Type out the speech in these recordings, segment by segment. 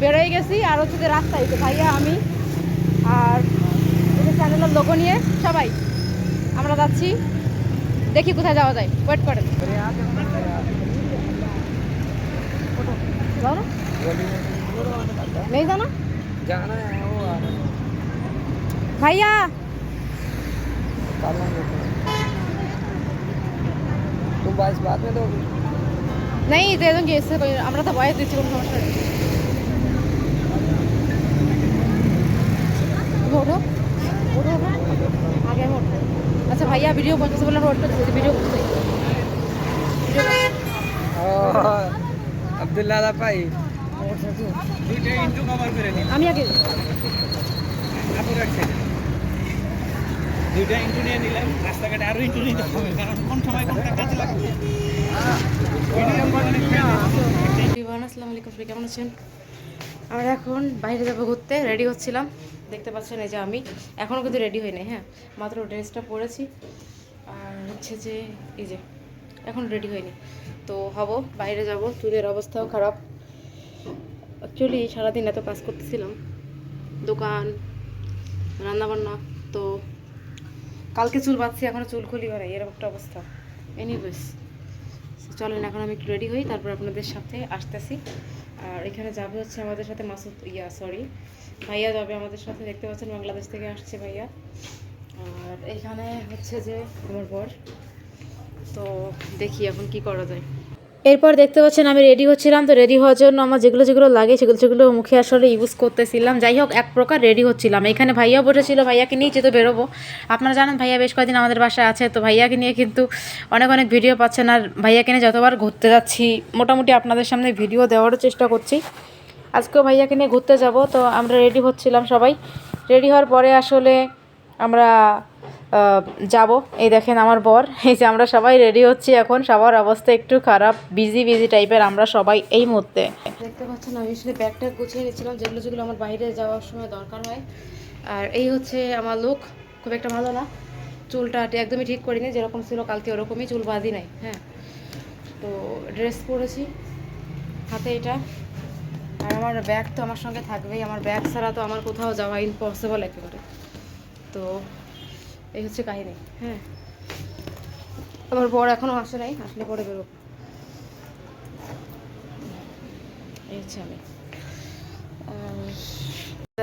বেরোয় গেছি আর হচ্ছে যে রাস্তায় তো ভাইয়া আমি আর এই যে চ্যানেলের লোগো নিয়ে সবাই আমরা যাচ্ছি দেখি কোথায় যাওয়া যায় ওয়েট করেন যাও না? नहीं जाना जाना है वो आ रहा है। ভাইয়া कर लेंगे फिर। तुम बाईस बाद में दोगे नहीं दे दूंगी इससे कोई আমরা তো বয়স দিচ্ছি কোনো ওঠো। ওঠো ওঠো। আগে আচ্ছা ভাইয়া ভিডিও করতেছে বলে রোড করতেছে ভিডিও করতে আব্দুল্লাহ ভাই। আমি আগে দুইটা ইন্টু নিয়ে নিলাম রাস্তাঘাটে আরও ইন্টু নিতে হবে কারণ কোন সময় কোনটা কাজে লাগবে আসসালামু আলাইকুম সবাই কেমন আছেন? আমরা এখন বাইরে যাব ঘুরতে রেডি হচ্ছিলাম। দেখতে পাচ্ছেন এই যে আমি। এখনও কিন্তু রেডি হই নাই হ্যাঁ। মাত্র ড্রেসটা পরেছি। আর হচ্ছে যে এই যে, এখন রেডি হয়নি। তো হব, বাইরে যাব, চুলের অবস্থাও খারাপ। অ্যাকচুয়ালি সারাদিন এত কাজ করতেছিলাম। দোকান, রান্নাবান্না, তো কালকে চুল বাঁধছি এখনও চুল খুলি হয় এরকম একটা অবস্থা। এনিওয়েজ চলেন, এখন আমি একটু রেডি হই, তারপর আপনাদের সাথে আসতেছি। আর এখানে যাবে হচ্ছে আমাদের সাথে মাসুদ, ইয়া সরি ভাইয়া যাবে আমাদের সাথে, দেখতে পাচ্ছেন বাংলাদেশ থেকে আসছে ভাইয়া। আর এখানে হচ্ছে যে, আমার বর। তো দেখি এখন কি করা যায়। এরপর দেখতে পাচ্ছেন আমি রেডি হচ্ছিলাম। তো রেডি হওয়ার জন্য আমার যেগুলো যেগুলো লাগে, সেগুলো সেগুলো মুখে আসলে ইউজ করতেছিলাম। যাই হোক, এক প্রকার রেডি হচ্ছিলাম। এখানে ভাইয়া বসেছিল, ভাইয়াকে নিয়ে যেতে বেরোবো। আপনারা জানেন, ভাইয়া বেশ কয়েকদিন আমাদের বাসায় আছে। তো ভাইয়াকে নিয়ে কিন্তু অনেক অনেক ভিডিও পাচ্ছেন। আর ভাইয়াকে নিয়ে যতবার ঘুরতে যাচ্ছি, মোটামুটি আপনাদের সামনে ভিডিও দেওয়ারও চেষ্টা করছি। আজকেও ভাইয়াকে নিয়ে ঘুরতে যাব। তো আমরা রেডি হচ্ছিলাম সবাই। রেডি হওয়ার পরে আসলে আমরা যাব। এই দেখেন আমার বর। এই যে আমরা সবাই রেডি হচ্ছি এখন। সবার অবস্থা একটু খারাপ। বিজি বিজি টাইপের আমরা সবাই এই মুহূর্তে। দেখতে পাচ্ছেন, আমি আসলে ব্যাগটা গুছিয়ে নিচ্ছিলাম। যেগুলো যেগুলো আমার বাইরে যাওয়ার সময় দরকার হয়। আর এই হচ্ছে আমার লুক খুব একটা ভালো না। চুলটা একদমই ঠিক করিনি। যেরকম ছিল কালকে ওরকমই চুল বাঁধি নাই হ্যাঁ। তো ড্রেস পরেছি। হাতে এটা। আর আমার ব্যাগ তো আমার সঙ্গে থাকবেই। আমার ব্যাগ ছাড়া তো আমার কোথাও যাওয়া ইম্পসিবল একেবারে। তো এই হচ্ছে কাহিনী। হ্যাঁ। আমার বর এখনও আসে নাই আসলে পরে বেরোব। এই হচ্ছে আমি।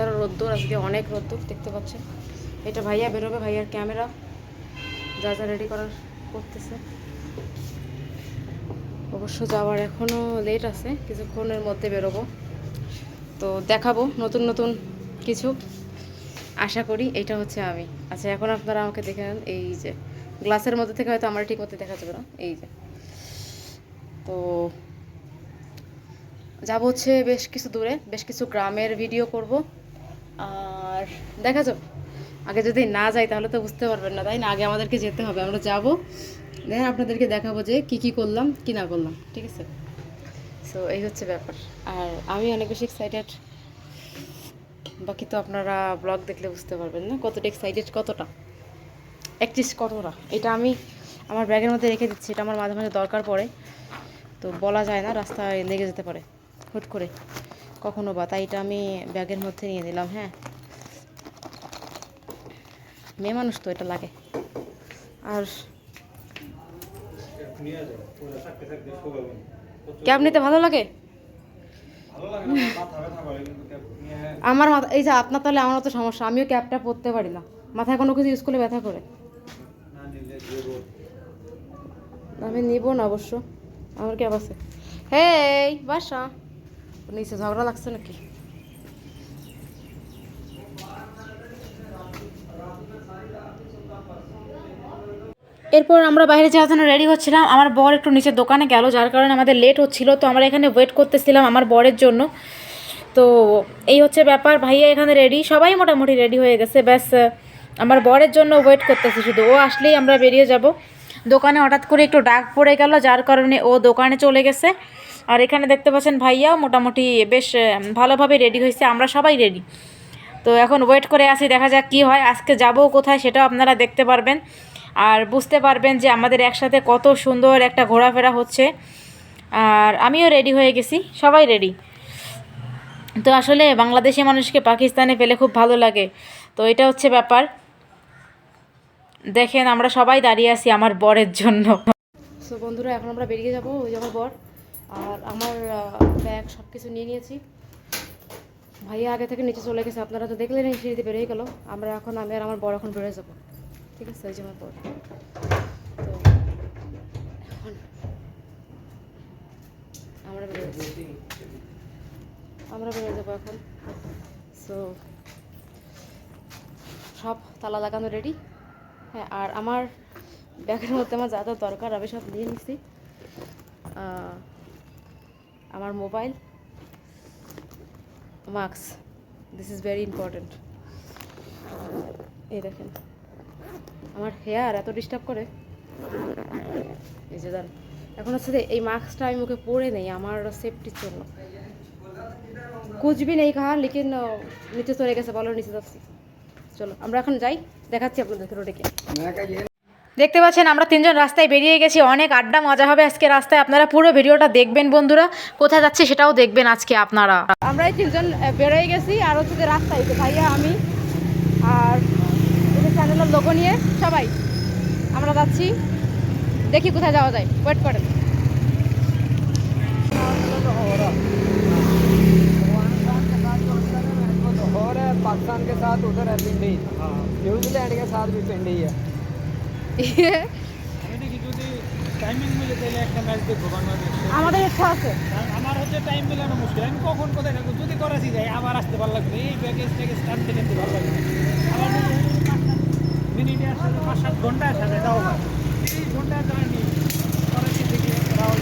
আর রোদ্দুর আজকে অনেক রোদ্দুর দেখতে পাচ্ছেন। এটা ভাইয়া বেরোবে ভাইয়ার ক্যামেরা। যা যা রেডি করার করতেছে। অবশ্য যাওয়ার এখনও লেট আছে কিছুক্ষণের মধ্যে বেরোবো। তো দেখাবো নতুন নতুন কিছু। আশা করি এটা হচ্ছে আমি। আচ্ছা এখন আপনারা আমাকে দেখে নেন, এই যে, গ্লাসের মধ্যে থেকে হয়তো আমার ঠিক মতো দেখা যাবে না, এই যে। তো যাব হচ্ছে বেশ কিছু দূরে, বেশ কিছু গ্রামের ভিডিও করব। আর দেখা যাবে আগে যদি না যাই তাহলে তো বুঝতে পারবেন না, তাই না? আগে আমাদেরকে যেতে হবে, আমরা যাব। দেখেন আপনাদেরকে দেখাবো যে কি কি করলাম, কি না করলাম, ঠিক আছে? সো এই হচ্ছে ব্যাপার। আর আমি অনেক বেশি এক্সাইটেড বাকি তো আপনারা ব্লগ দেখলে বুঝতে পারবেন না কতটা এক্সাইটেড কতটা। অ্যাক্টিস কতটা এটা আমি আমার ব্যাগের মধ্যে রেখে দিচ্ছি এটা আমার মাঝে মাঝে দরকার পড়ে। তো বলা যায় না রাস্তায় লেগে যেতে পারে হুট করে। কখনো বা তাই এটা আমি ব্যাগের মধ্যে নিয়ে নিলাম হ্যাঁ। মেয়ে মানুষ তো এটা লাগে। আর ক্যাব নিতে ভালো লাগে? আমার মাথা এই যে আপনার তাহলে আমার তো সমস্যা আমিও ক্যাবটা পরতে পারি না। মাথায় কোনো কিছু ইউজ করলে ব্যথা করে? আমি নিব না অবশ্য আমার ক্যাব আছে। হে বাসা। নিচে ঝগড়া লাগছে নাকি? এরপর আমরা বাইরে যাওয়ার জন্য রেডি হচ্ছিলাম। আমার বর একটু নিচের দোকানে গেল, যার কারণে আমাদের লেট হচ্ছিল, তো আমরা এখানে ওয়েট করতেছিলাম আমার বরের জন্য। তো এই হচ্ছে ব্যাপার, ভাইয়া এখানে রেডি সবাই মোটামুটি রেডি হয়ে গেছে, ব্যাস আমার বরের জন্য ওয়েট করতেছি শুধু। ও আসলেই আমরা বেরিয়ে যাব। দোকানে হঠাৎ করে একটু ডাক পড়ে গেল, যার কারণে ও দোকানে চলে গেছে। আর এখানে দেখতে পাচ্ছেন ভাইয়াও মোটামুটি বেশ ভালোভাবে রেডি হয়েছে, আমরা সবাই রেডি তো এখন ওয়েট করে আসি, দেখা যাক কি হয়, আজকে যাব কোথায় সেটাও আপনারা দেখতে পারবেন। আর বুঝতে পারবেন যে আমাদের একসাথে কত সুন্দর একটা ঘোরাফেরা হচ্ছে। আর আমিও রেডি হয়ে গেছি, সবাই রেডি তো আসলে বাংলাদেশি মানুষকে পাকিস্তানে পেলে খুব ভালো লাগে। তো এটা হচ্ছে ব্যাপার। দেখেন আমরা সবাই দাঁড়িয়ে আছি আমার বরের জন্য। সো বন্ধুরা, এখন আমরা বেরিয়ে যাব, ওই যাবার বর। আর আমার ব্যাগ সব কিছু নিয়ে নিয়েছি। ভাইয়া আগে থেকে নিচে চলে গেছে, আপনারা তো দেখলেন সিঁড়িতে বেরিয়ে গেল। আমরা এখন, আমি আর আমার বর এখন বেরোয় যাব। ঠিক আছে, ওই যে আমার তো এখন আমরা বেরোয় যাচ্ছি। আমরা বেরোয় যাব এখন। সো সব তালা লাগানো রেডি হ্যাঁ আর আমার ব্যাগের মধ্যে আমার যা যা দরকার, আমি সব নিয়ে নিছি। আমার mobile mask this is very important এই দেখেন। আমার হেয়ার এত ডিস্টার্ব করে। এই যে দাঁড়ান এখন হচ্ছে যে এই মাস্কটা আমি মুখে পরে নেই, আমার সেফটির জন্য। কুচবি নেই কাহা লিখিন নিচে চলে গেছে বলো নিচে যাচ্ছি। চলো, আমরা এখন যাই, দেখাচ্ছি আপনাদেরকে রোডে দেখতে পাচ্ছেন, আমরা তিনজন রাস্তায় বেরিয়ে গেছি, অনেক আড্ডা, মজা হবে আজকে রাস্তায়। আপনারা পুরো ভিডিওটা দেখবেন, বন্ধুরা। কোথায় যাচ্ছে সেটাও দেখবেন আজকে আপনারা। আমরাই তিনজন বেরোয় গেছি, আর হচ্ছে রাস্তায় ভাইয়া, আমি, আর চ্যানেলের লোগো নিয়ে সবাই আমরা যাচ্ছি দেখি কোথায় যাওয়া যায় ওয়েট করেন और है पाकिस्तान के साथ उधर है पिंडी न्यूजीलैंड के साथ भी पिंडी है আমি দেখি যদি টাইমিং মিলে তাহলে একটা ম্যাচ দেখবো বাংলাদেশ আমাদের ইচ্ছা আছে আমার হচ্ছে টাইম মিলানো মুশকিল আমি কখন কোথায় থাকবো যদি করাচি যাই আবার আসতে ভালো লাগবে এই প্যাকেজ ট্যাকেজ টানতে টানতে ভালো লাগবে আবার মিনিটে আসলে পাঁচ সাত ঘণ্টা আসা যায় তাও এই ঘণ্টা জার্নি করাচি থেকে রাহুল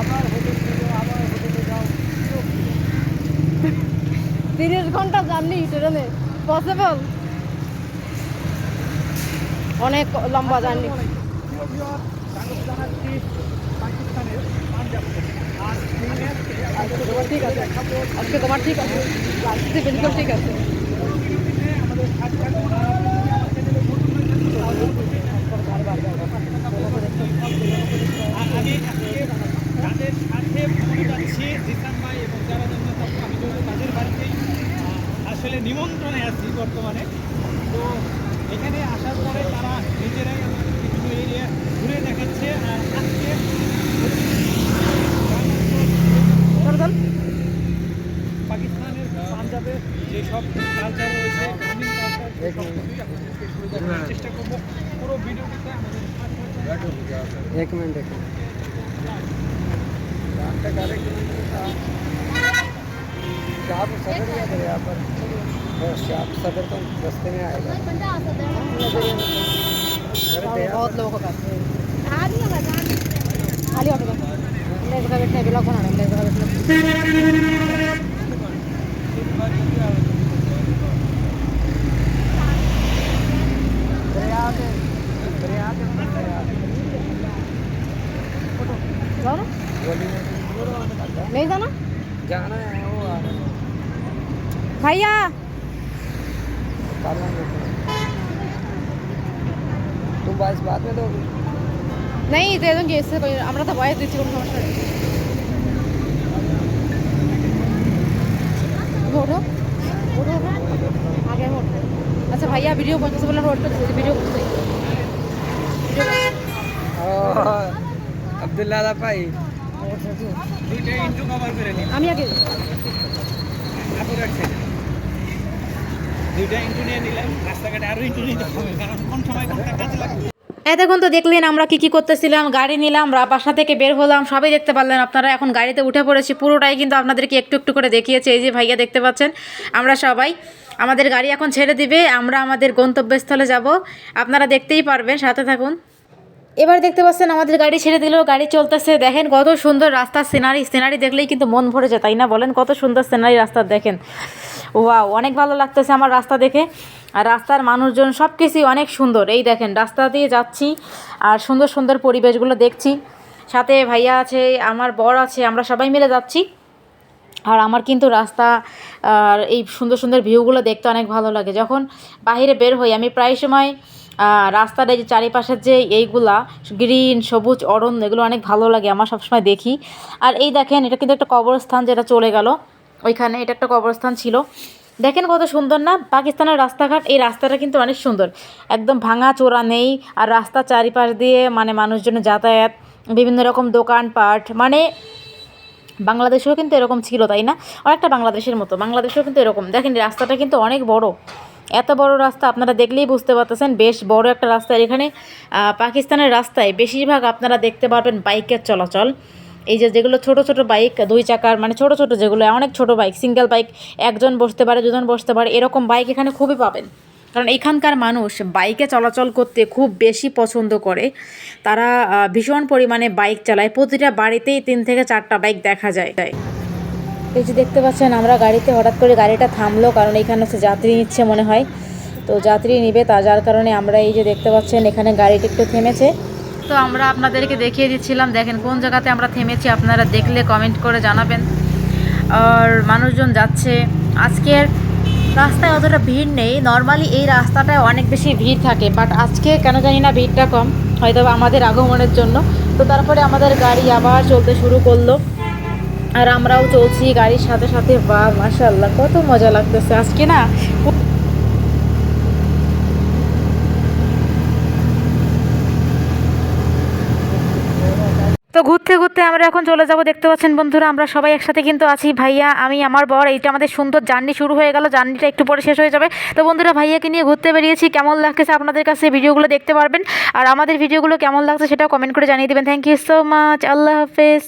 আবার হোটেল থেকে আবার হোটেলে যাও। তিরিশ ঘণ্টা জার্নি ট্রেনে। পসিবল অনেক লম্বা জার্নি। পাকিস্তানের পাঞ্জাব আর এই ম্যাচ থেকে আজকে তোমার ঠিক আছে। আজকে তোমার ঠিক আছে। ঠিক আছে। एक मिनट एक मिनट सदर तो रस्ते में आएगा बहुत लोगों का। खाली ऑटो का लेकर बैठने बिला कौन आ रहा है? लेकर बैठने जाओ ना गली में नहीं जाना जाना है वो आ रहा है भैया काला में तुम बाईस बाद में दोगी नहीं दे दूंगी इससे कोई আমরা তো বয়স দিচ্ছি কোনো সমস্যা নেই তুমি ওঠো ওঠো ওঠো আগে আমি ওঠো আচ্ছা ভাইয়া ভিডিও করতেছে বলে রোড করতেছে ভিডিও আব্দুল্লাহ আলাপাই। আমি আগে। এতক্ষণ তো দেখলেন আমরা কি কি করতেছিলাম গাড়ি নিলাম বাসা থেকে বের হলাম সবাই দেখতে পারলেন আপনারা। এখন গাড়িতে উঠে পড়েছি পুরোটাই কিন্তু আপনাদেরকে একটু একটু করে দেখিয়েছে। এই যে ভাইয়া দেখতে পাচ্ছেন আমরা সবাই। আমাদের গাড়ি এখন ছেড়ে দিবে আমরা আমাদের গন্তব্যস্থলে যাব। আপনারা দেখতেই পারবেন সাথে থাকুন। এবার দেখতে পাচ্ছেন আমাদের গাড়ি ছেড়ে দিল, গাড়ি চলতেছে। দেখেন কত সুন্দর রাস্তার সিনারি সিনারি দেখলেই কিন্তু মন ভরে যায়, তাই না? বলেন কত সুন্দর সিনারি রাস্তা দেখেন। ওয়াও অনেক ভালো লাগতেছে আমার রাস্তা দেখে। আর রাস্তার মানুষজন সব কিছুই অনেক সুন্দর। এই দেখেন, রাস্তা দিয়ে যাচ্ছি আর সুন্দর সুন্দর পরিবেশগুলো দেখছি। সাথে ভাইয়া আছে, আমার বর আছে, আমরা সবাই মিলে যাচ্ছি। আর আমার কিন্তু রাস্তা আর এই সুন্দর সুন্দর ভিউগুলো দেখতে অনেক ভালো লাগে। যখন বাইরে বের হই, আমি প্রায় সময় রাস্তার এই যে চারিপাশের যে এইগুলা, গ্রিন, সবুজ, অরণ্য, এগুলো অনেক ভালো লাগে, আমার সবসময় দেখি। আর এই দেখেন, এটা কিন্তু একটা কবরস্থান যেটা চলে গেল। ওইখানে এটা একটা কবরস্থান ছিল। দেখেন কত সুন্দর না? পাকিস্তানের রাস্তাঘাট, এই রাস্তাটা কিন্তু অনেক সুন্দর। একদম ভাঙা চোরা নেই, আর রাস্তা চারিপাশ দিয়ে মানে মানুষজন যাতায়াত, বিভিন্ন রকম দোকানপাট মানে বাংলাদেশেও কিন্তু এরকম ছিল, তাই না? অনেকটা বাংলাদেশের মতো, বাংলাদেশেও কিন্তু এরকম। দেখেন রাস্তাটা কিন্তু অনেক বড়। এত বড় রাস্তা আপনারা দেখলেই বুঝতে পারতেছেন, বেশ বড় একটা রাস্তা। এখানে পাকিস্তানের রাস্তায় বেশিরভাগ আপনারা দেখতে পারবেন বাইকের চলাচল। এই যে যেগুলো ছোট ছোট বাইক, দুই চাকার মানে ছোট ছোট যেগুলো, অনেক ছোট বাইক সিঙ্গেল বাইক একজন বসতে পারে, দুজন বসতে পারে, এরকম বাইক এখানে খুবই পাবেন। কারণ এখানকার মানুষ বাইকে চলাচল করতে খুব বেশি পছন্দ করে। তারা ভীষণ পরিমাণে বাইক চালায়। প্রতিটা বাড়িতেই তিন থেকে চারটা বাইক দেখা যায়। এই যে দেখতে পাচ্ছেন, আমরা গাড়িতে হঠাৎ করে গাড়িটা থামলো, কারণ এখানে হচ্ছে যাত্রী নিচ্ছে মনে হয়। তো যাত্রী নিবে তা, যার কারণে আমরা এই যে দেখতে পাচ্ছেন, এখানে গাড়িটি একটু থেমেছে। তো আমরা আপনাদেরকে দেখিয়ে দিচ্ছিলাম, দেখেন কোন জায়গাতে আমরা থেমেছি, আপনারা দেখলে কমেন্ট করে জানাবেন। আর মানুষজন যাচ্ছে। আজকের রাস্তায় অতটা ভিড় নেই। নর্মালি এই রাস্তাটায় অনেক বেশি ভিড় থাকে বাট আজকে কেন জানি না ভিড়টা কম হয়তো আমাদের আগমনের জন্য। তো তারপরে আমাদের গাড়ি আবার চলতে শুরু করল। আর আমরাও চলছি গাড়ির সাথে সাথে। বা মাশাল্লাহ কত মজা লাগতেছে আজকে না? তো ঘুরতে ঘুরতে আমরা এখন চলে যাব, দেখতে পাচ্ছেন বন্ধুরা, আমরা সবাই একসাথে কিন্তু আছি। ভাইয়া, আমি, আমার বর, এইটা আমাদের সুন্দর জার্নি শুরু হয়ে গেল, জার্নিটা একটু পরে শেষ হয়ে যাবে। তো বন্ধুরা, ভাইয়াকে নিয়ে ঘুরতে বেরিয়েছি, কেমন লাগতেছে আপনাদের কাছে ভিডিওগুলো দেখতে পারবেন? আর আমাদের ভিডিওগুলো কেমন লাগছে সেটাও কমেন্ট করে জানিয়ে দেবেন। থ্যাংক ইউ সো মাচ আল্লাহ হাফেজ।